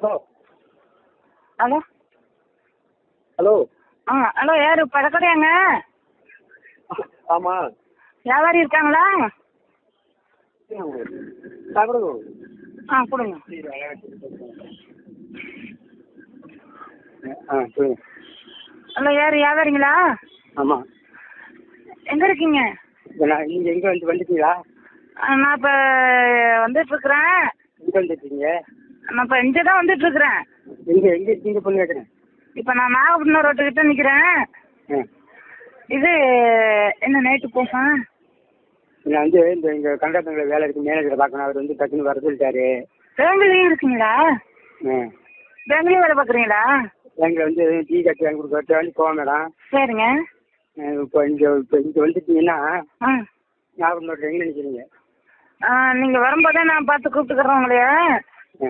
Hello. Hello. Hello. ஆ hello யாரு? பழக்கடையாங்க? ஆமாம் வியாபாரி இருக்காங்களா? ஆ கொடுங்க. ஆ சொல்லுங்க ஹலோ யார்? வியாபாரிங்களா? ஆமாம் எங்கே இருக்கீங்க? நான் நீங்கள் எங்கே வந்து வந்துட்டீங்களா? நான் இப்போ வந்துட்டுருக்குறேன் எங்கே வந்துட்டீங்க? நான் இப்போ இங்கே தான் வந்துட்டுருக்குறேன். எங்கே எங்கே இருக்கீங்க பொண்ணு கேட்குறேன் இப்போ நான் நாகப்பட்டினம் ரோட்டுக்கிட்ட நிற்கிறேன் ஆ. இது என்ன நைட்டு போகும் நான் வந்து இந்த இங்கே கண்டக்டரில் வேலை இருக்கு மேனேஜரை பார்க்கணும். அவர் வந்து டக்குன்னு வர சொல்லிட்டாரு. பேங்க்லேயும் இருக்கீங்களா? ஆ. பேங்க்லேயும் வேலை பார்க்குறீங்களா? எங்களை வந்து டீ கட்டி வாங்கி கொடுக்க வேண்டி போவோம் மேடம். சரிங்க. இப்போ இங்கே இப்போ இங்கே வந்துட்டீங்கன்னா ஆ. நாகப்பட்டினம் எங்கே நிற்கிறீங்க ஆ நீங்கள் வரும்போதே நான் பார்த்து கூப்பிட்டுக்கிறேன் உங்களைய. ஆ.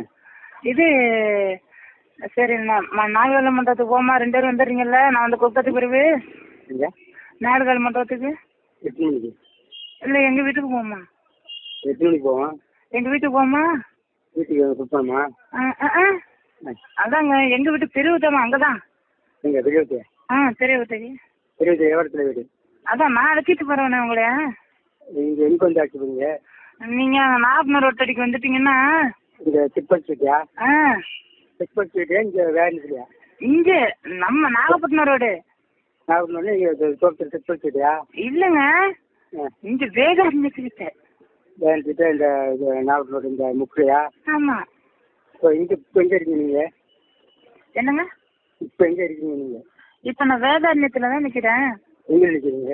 இது சரி நான் நாகவேல மண்டபத்துக்கு போமா ரெண்டு பேரும் வந்துடுறீங்கல்ல? நான் வந்து கூப்பிட்டதுக்கு பிறகு நாகவேல மண்டபத்துக்கு எத்தனை மணிக்கு? இல்லை எங்கள் வீட்டுக்கு போமா எத்தனை மணிக்கு போவோம் எங்கள் வீட்டுக்கு போமா வீட்டுக்கு கொடுப்போமா ஆ ஆ ஆ. அதாங்க எங்கள் வீட்டு பெருவுதாம்மா அங்கே தான் எங்கள் பெரியவத்து ஆ பெரியவுத்தைக்கு பெரியவத்து எவ்வளோத்துல வீடு? அதான் நான் அழைச்சிட்டு போகிறேண்ணே உங்களைய நீங்கள் எங்கே வந்து ஆச்சு போறீங்க? நீங்கள் நாகப்பட்டினம் ரோட்டடிக்கு வந்துட்டீங்கன்னா இங்கே சிப்பல் ஸ்ட்ரீட்டியா ஆ. சிப்பல் ஸ்ட்ரீட்டியா இங்கே வேறு இல்லையா இங்கே நம்ம நாகப்பட்டினம் ரோடு. நாகப்பட்டினம் இங்கே தோட்டத்தில் சிப்பல் ஸ்ட்ரீட்டியா இல்லைங்க. இங்கே வேக இருந்துச்சுக்கிட்ட வேறு கிட்ட இந்த இது நாகப்பட்டினம் இந்த முக்கியா ஆமாம் இப்போ இங்கே இப்போ எங்கே இருக்கீங்க நீங்கள் என்னங்க? இப்போ எங்கே இருக்கீங்க நீங்கள் இப்போ நான் வேதாரண்யத்தில் தான் நிற்கிறேன் எங்கே நிற்கிறீங்க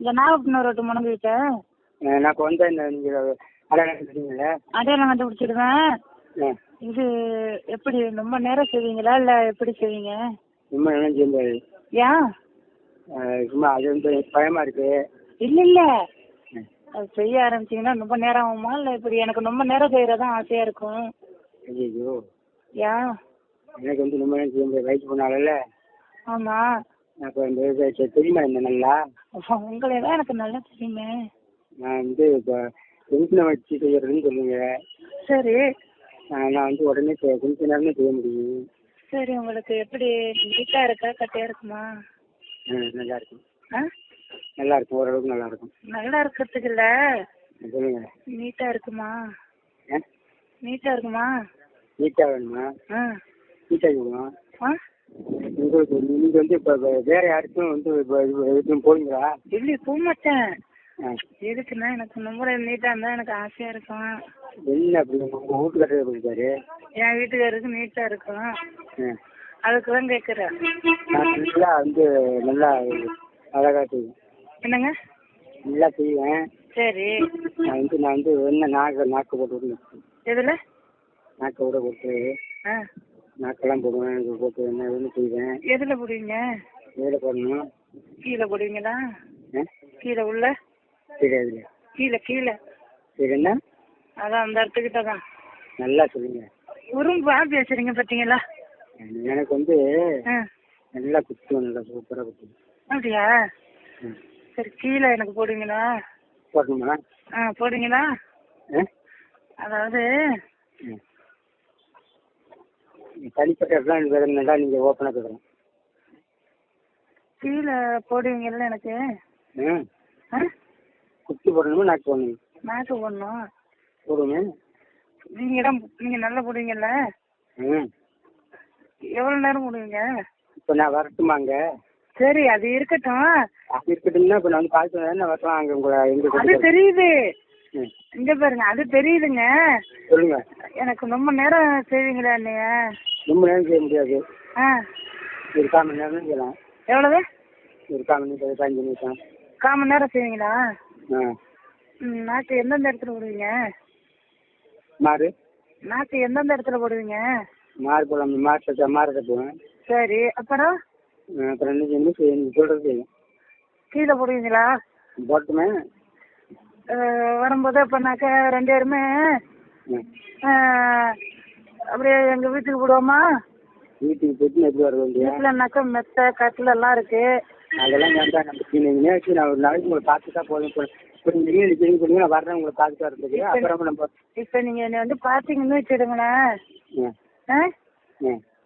இந்த நாகப்பட்டினம் ரோட்டு முடங்கிட்ட நான் இப்போ வந்தேன் இந்த நீங்கள் அடையாளம் கண்டுபிடிச்சிடுவேன். இது எப்படி ரொம்ப நேரம் செய்வீங்களா இல்லை எப்படி செய்வீங்க? சும்மா என்ன செய்ய முடியாது ஏன்? சும்மா அது வந்து பயமாக இருக்குது இல்லை இல்லை. அது செய்ய ஆரம்பிச்சீங்கன்னா ரொம்ப நேரம் ஆகுமா இல்லை இப்படி எனக்கு ரொம்ப நேரம் செய்கிறதா ஆசையாக இருக்கும். ஐயோ ஏன்? எனக்கு வந்து ரொம்ப நேரம் செய்ய முடியாது. வயசு போனால ஆமாம் அப்போ இந்த தெரியுமா என்ன நல்லா? உங்களை தான் எனக்கு நல்லா தெரியுமே. நான் வந்து இப்போ டென்ஷனை வச்சு செய்யறதுன்னு சொல்லுங்க. சரி. நான் வந்து உடனே செ- கொஞ்ச நேரமே செய்ய முடியும். சரி உங்களுக்கு எப்படி நீட்டாக இருக்கா கட்டையாக இருக்குமா? ஆ, நல்லா இருக்கும். ஆ? நல்லா இருக்கும் ஓரளவுக்கு நல்லா இருக்கும். நல்லா இருக்கிறதுக்கு இல்லை? சொல்லுங்க. நீட்டாக இருக்குமா? ஆ? நீட்டாக இருக்குமா? நீட்டாக வேணுமா? ஆ. நீட்டாக வேணுமா? ஆ? உங்களுக்கு நீங்கள் வந்து இப்போ வேற யாருக்கும் வந்து இப்போ எதுவும் போவீங்களா இல்லை போக மாட்டேன். ஆ எதுக்குன்னா எனக்கு ரொம்ப நீட்டாக இருந்தால் எனக்கு ஆசையாக இருக்கும். என்ன அப்படி உங்கள் வீட்டுக்காரர் என் வீட்டுக்காருக்கு நீட்டாக இருக்கும். அதுக்கு தான் கேட்குறேன் நல்லா வந்து நல்லா அழகாக செய்வேன். என்னங்க? நல்லா செய்வேன். சரி. நான் வந்து நான் வந்து என்ன நாக்கு நாக்கு போட்டு விடணும் எதில்? நாக்கை விட போட்டு ஆ. நாக்கெல்லாம் போடுவேன் இது போட்டு என்ன வேணும் செய்வேன். எதில் போடுவீங்க? எதில் போடணும்? கீழே போடுவீங்களா? கீழே உள்ள? தெரியாதுல கீழே கீழே. சரி என்ன அதான் அந்த இடத்துக்கிட்ட தான். நல்லா சொல்லுங்க. உரும்பா பேசுறீங்க பார்த்தீங்களா? எனக்கு வந்து நல்லா குத்தும் நல்லா சூப்பராக குத்தும். அப்படியா? சரி கீழே எனக்கு போடுவீங்களா போடணுமா? ஆ போடுவீங்களா ஆ. அதாவது தனிப்பட்ட இடத்துல வேறு நல்லா நீங்கள் ஓப்பனாக கேட்குறேன் கீழே போடுவீங்கல்ல எனக்கு? ஆ? போடணுமா நாக்கு போடணும்? நாக்கு போடணும்? போடுவேன் நீங்கள் தான் நீங்கள் நல்லா போடுவீங்கல்ல? ம். எவ்வளோ நேரம் போடுவீங்க? இப்போ நான் வரட்டுமாங்க சரி அது இருக்கட்டும். அது இருக்கட்டும்னா இப்போ நான் வந்து பார்த்து நான் வரலாம் அங்கே உங்களை எங்கே அது தெரியுது. இங்க பாருங்க அது தெரியுதுங்க. சொல்லுங்க. எனக்கு ரொம்ப நேரம் செய்வீங்களா நீங்க ரொம்ப நேரம் செய்ய முடியாது. ஆ. ஒரு கால் மணி நேரம் செய்யலாம் எவ்வளவு? ஒரு கால் மணி நேரம் பதினஞ்சு நிமிஷம். கால் மணி நேரம் செய்வீங்களா? ஆ. நாக்கு எந்தெந்த இடத்துல போடுவீங்க? மாறு நாக்கு எந்தெந்த இடத்துல போடுவீங்க? மாறு போடலாம் மாறு மாறு போவேன். சரி அப்புறம்? அப்புறம் என்ன செய்யணும் செய்ய நீங்கள் சொல்கிறது செய்யும் கீழே போடுவீங்களா? போட்டுமே. வரும்போது அப்போனாக்க ரெண்டு பேருமே அப்படியே எங்கள் வீட்டுக்கு போடுவோமா? வீட்டுக்கு போயிட்டு எப்படி வர வேண்டிய வீட்டிலனாக்கா மெத்த கட்டில் எல்லாம் இருக்கு. அதெல்லாம் வேண்டாம் நம்ம நீங்கள் நேற்று நான் ஒரு நாளைக்கு உங்களை பார்த்துட்டா போதும் இப்போ நீங்கள் எங்கே நிற்கிறீங்க சொல்லுங்க நான் வர்றேன் உங்களை பார்த்துட்டு வரதுக்கு அப்புறம் நம்ம இப்போ நீங்கள் என்னை வந்து பார்த்தீங்கன்னு வச்சுடுங்களேன் ம் ஆ?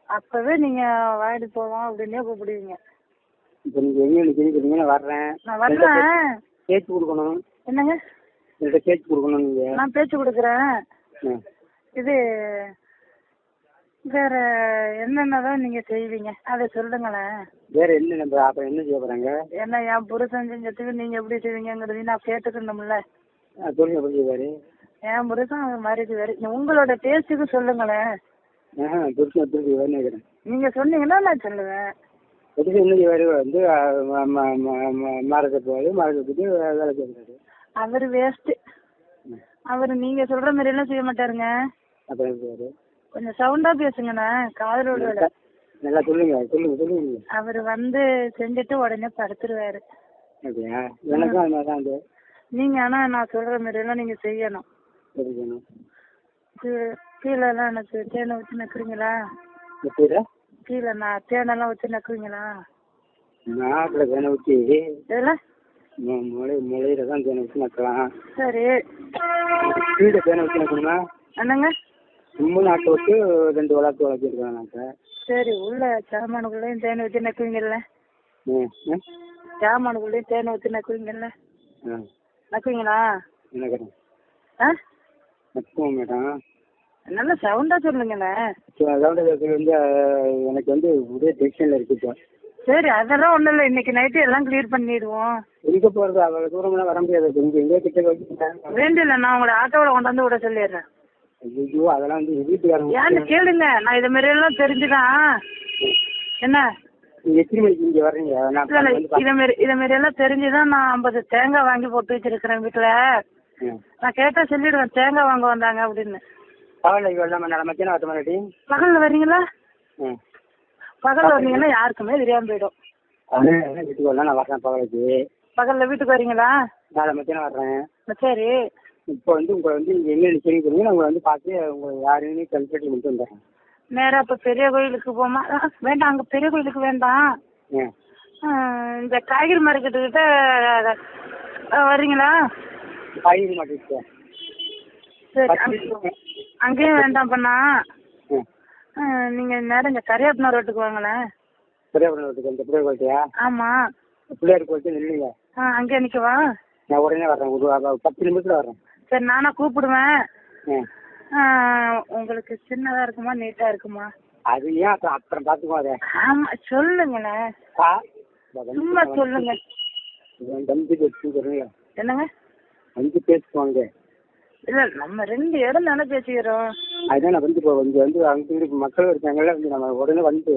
அப்பவே நீங்க வாங்கிட்டு போவோம் அப்படின்னே கூப்பிடுவீங்க. இப்போ நீங்கள் எங்கே நிற்கிறீங்க நான் வர்றேன். நான் வர்றேன். கேட்டு கொடுக்கணும். என்னங்க? என்கிட்ட கேட்டு கொடுக்கணும் நீங்கள் நான் பேச்சு கொடுக்குறேன். இது வேற என்னென்னதான் நீங்க செய்வீங்க? அதை சொல்லுங்களேன். வேற என்ன நம்ம அப்புறம் என்ன செய்ய போகிறாங்க என்ன என் புருஷன் செஞ்சதுக்கு நீங்க எப்படி செய்வீங்கிறதையும் நான் கேட்டுக்கணும்ல. சொல்லுங்க எப்படி செய்வாரு? என் புருஷன் அவர் மாதிரி வேறு உங்களோட டேஸ்ட்டுக்கு சொல்லுங்களேன். ஆஹா புருஷன் எப்படி செய்வாருன்னு கேட்குறேன் நீங்க சொன்னீங்கன்னா நான் சொல்லுவேன். எப்படி என்ன செய்வாரு? வந்து மரத்தை போவாரு போட்டு வேலை செய்வாரு. அவர் வேஸ்ட் அவர் நீங்க சொல்ற மாதிரி எல்லாம் செய்ய மாட்டாருங்க. அப்புறம் கொஞ்சம் சவுண்டா பேசுங்கண்ணா காதலோட நல்லா சொல்லுங்க சொல்லுங்க சொல்லுங்க. அவர் வந்து செஞ்சுட்டு உடனே படுத்துருவாரு. அப்படியா? எனக்கும் அது மாதிரி தான் நீங்க ஆனா நான் சொல்ற மாதிரி எல்லாம் நீங்க செய்யணும். கீ- கீழே எல்லாம் எனக்கு தேனை வச்சு நக்குறீங்களா? கீழே நான் தேனெல்லாம் வச்சு நக்குவீங்களா நாட்டில் தேனை இதெல்லாம் முளை முளையில தான் தேனை ஊற்றி நக்கலாம். சரி. கீழே தேனை ஊற்றி நக்கணுமா? என்னங்க? நாட்டை விட்டு ரெண்டு வளர்த்து வளர்த்திருக்கேன் நாங்கள் சரி உள்ள சாமானுக்குள்ளேயும் தேனை வச்சு நக்குவீங்கல்ல? சாமானுக்குள்ளேயும் தேனை வச்சு நக்குவீங்கல்ல? நக்குவீங்களா? ஆ? நக்குவோம் மேடம் நல்ல சவுண்டா சொல்லுங்கண்ணே வந்து அஹ், எனக்கு வந்து ஒரே டென்ஷனில் இருக்கு சரி அதெல்லாம் ஒண்ணும் இல்லை. இன்னைக்கு நைட்டு எல்லாம் கிளியர் பண்ணிடுவோம். எங்கே போகிறது அவ்வளோ தூரம்லாம் வர முடியாது. கொஞ்சம் எங்கே கிட்ட வேண்டிய நான் உங்களை ஆட்டோவில் கொண்டு வந்து விட சொல்லிடுறேன். ஐயோ அதெல்லாம் வந்து வீட்டுக்காரங்க ஏன்னு கேளுங்க. நான் இதை மாதிரி எல்லாம் தெரிஞ்சுதான். என்ன? நீங்கள் எத்தனை மணிக்கு இங்கே வர்றீங்க? நான் இதை மாரி இதை மாரி எல்லாம் தெரிஞ்சுதான் நான் ஐம்பது தேங்காய் வாங்கி போட்டு வச்சிருக்கிறேன் வீட்டுல. நான் கேட்டா சொல்லிடுவேன் தேங்காய் வாங்க வந்தாங்க அப்படின்னு. பகலில் வரலாமா நான் மத்தியானம் வரட்ட மாட்டி பகல்ல வர்றீங்களா? ம். பகல்ல வந்தீங்கன்னா யாருக்குமே தெரியாம போயிடும். வீட்டுக்கு வரலாம் நான் வரேன் பகலுக்கு. பகல்ல வீட்டுக்கு வரீங்களா நாளை மத்தியானம் வர்றேன். சரி. இப்போ வந்து உங்களை வந்து இங்கே எங்கே நிற்கிறீங்க சொல்லுங்க. நான் உங்களை வந்து பார்த்து உங்களை யாருன்னு கன்சல்ட் பண்ணிட்டு வந்துடுறேன். நேரா இப்ப பெரிய கோயிலுக்கு போமா? வேண்டாம் அங்க பெரிய கோயிலுக்கு வேண்டாம். இந்த காய்கறி மார்க்கெட்டு கிட்ட வர்றீங்களா? காய்கறி மாட்டிருக்கேன் சரி அங்க- அங்கேயும் வேண்டாம் பண்ணா. ம் ஆ, நீங்க நேரம் இந்த கரியாப்பனா ரோட்டுக்கு வாங்களேன். பிள்ளையார் ரோட்டுக்கு இந்த பிள்ளையார் கோட்டையா ஆமா. பிள்ளையார் கோட்டை இல்லைங்க ஆ அங்கே நிக்கவா நான் உடனே வர்றேன். ஒரு பத்து நிமிஷத்தில் வர்றேன். சரி நானா கூப்பிடுவேன். உங்களுக்கு சின்னதா இருக்குமா நீட்டா இருக்குமா? அது ஏன் அப்புறம் அப்புறம் பார்த்துக்குவோம் அதை ஆமா சொல்லுங்களேன் ஆ சும்மா சொல்லுங்க. வந்து பேசுங்க என்னங்க? வந்து பேசுவாங்க இல்ல நம்ம ரெண்டு இடம் தானே பேசிக்கிறோம். அதுதான் நான் வந்து இப்போ இங்கே வந்து அங்கே மக்கள் இருக்காங்கல்ல வந்து நம்ம உடனே வந்து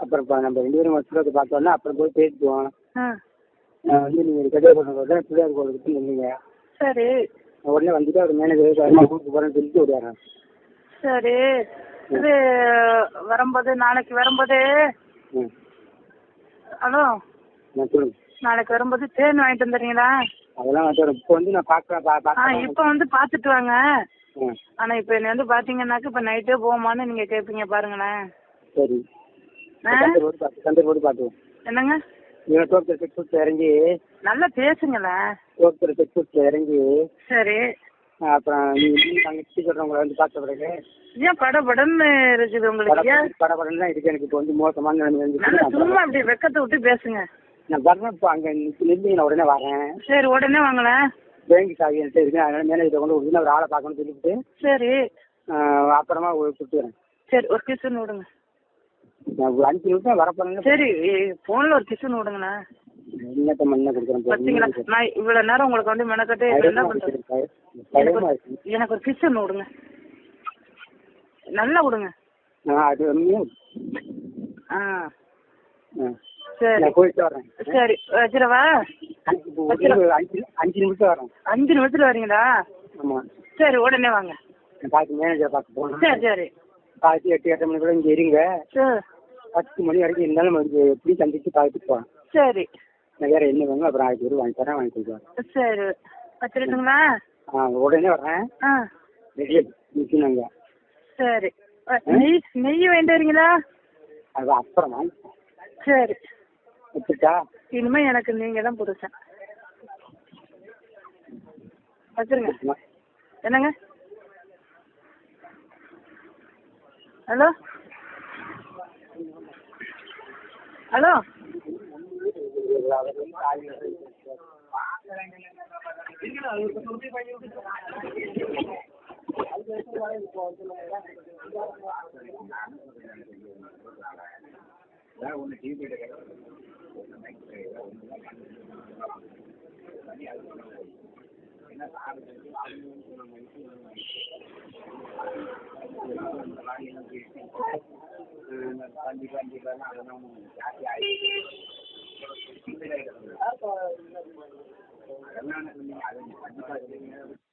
அப்புறம் இப்போ நம்ம ரெண்டு பேரும் மசூரத்தை பார்த்தோன்னா அப்புறம் போய் நான் வந்து நீங்கள் கல்யாணம் பண்ணுறது பிள்ளையார் கோயிலுக்கு நின்னீங்க சரி. உடனே வந்துட்டு அவர் மேனேஜர் வேகமாக கூப்பிட்டு போகிறேன்னு சொல்லிட்டு ஓடிடுறேன் சரி. இது வரும்போது நாளைக்கு வரும்போது. ஹலோ. சொல்லுங்க. நாளைக்கு வரும்போது தேன் வாங்கிட்டு வந்துடுறீங்களா? அதெல்லாம் வந்து இப்போ வந்து நான் பார்க்குறேன் பா ஆ இப்போ வந்து பார்த்துட்டு வாங்க. ஆனா இப்போ என்னை வந்து பாத்தீங்கன்னாக்க இப்போ நைட்டே போமான்னு நீங்க கேட்பீங்க பாருங்களேன். சரி. என்னங்க? இறங்கி நல்லா பேசுங்களேன். டோக்கர் செக் இறங்கி சரி. அப்புறம் டீ சொல்கிறவங்களை வந்து பார்த்த பிறகு ஏன் படபடன்னு இருக்குது உங்களுக்கு? ஏன்? படப்படம் தான் இருக்கு எனக்கு. இப்போ வந்து மோசமான நிலைமை வந்து சும்மா அப்படி வெக்கத்தை விட்டு பேசுங்க. நான் வரேன் இப்போ அங்கே நின்று நான் உடனே வரேன். சரி உடனே வாங்களேன் பேங்க் சாவி என்கிட்ட இருக்கு. அதனால மேனேஜரை கொண்டு விட்டு ஒரு ஆளை பார்க்கணும்னு சொல்லிட்டு சரி. அப்புறமா கொடுத்துறேன் சரி ஒரு கிசுன்னு விடுங்க. நான் அஞ்சு நிமிஷம் வரப்போறேன்னு சரி போன்ல ஒரு கிசுன்னு விடுங்கண்ணா பார்த்தீங்களா நான் இவ்வளவு நேரம் உங்களுக்கு வந்து மெனக்கட்டு என்ன பண்றது எனக்கு ஒரு- ஒரு கிசுன்னு விடுங்க. நல்லா விடுங்க. சரி. சரி. வச்சிடவா? அஞ்சு நிமிஷம் வரேன். அஞ்சு நிமிஷத்துல வரீங்களா? சரி உடனே வாங்க. நான் பார்த்து மேனேஜரை பார்க்க போகணும். சரி சரி. பார்த்து எட்டு எட்டு மணி கூட இங்கே இருங்க. சரி. பத்து மணி வரைக்கும் இருந்தாலும் எப்படி சந்திச்சு பார்த்துட்டு போகலாம். சரி. வேற என்ன வேணும் அப்புறம் ஆயிரத்தி ரூபா வாங்கி தரேன் வாங்கி கொடுக்குறேன் சரி. வச்சிருட்டுங்களா ஆ உடனே வரேன் ஆ. ரெடியாக நிற்கணுங்க சரி. நெய் நெய் வேண்டி வரீங்களா? அது அப்புறம் வாங்கி சரி. வச்சுட்டா இனிமே எனக்கு நீங்க தான் புதுசன் வச்சிருங்க. என்னங்க? ஹலோ? ஹலோ? கண்டிப்பா கண்டிப்பா அதெல்லாம் ஜாஸ்தி ஆயிடுச்சு அதெல்லாம் சொன்னீங்க அது Thank you.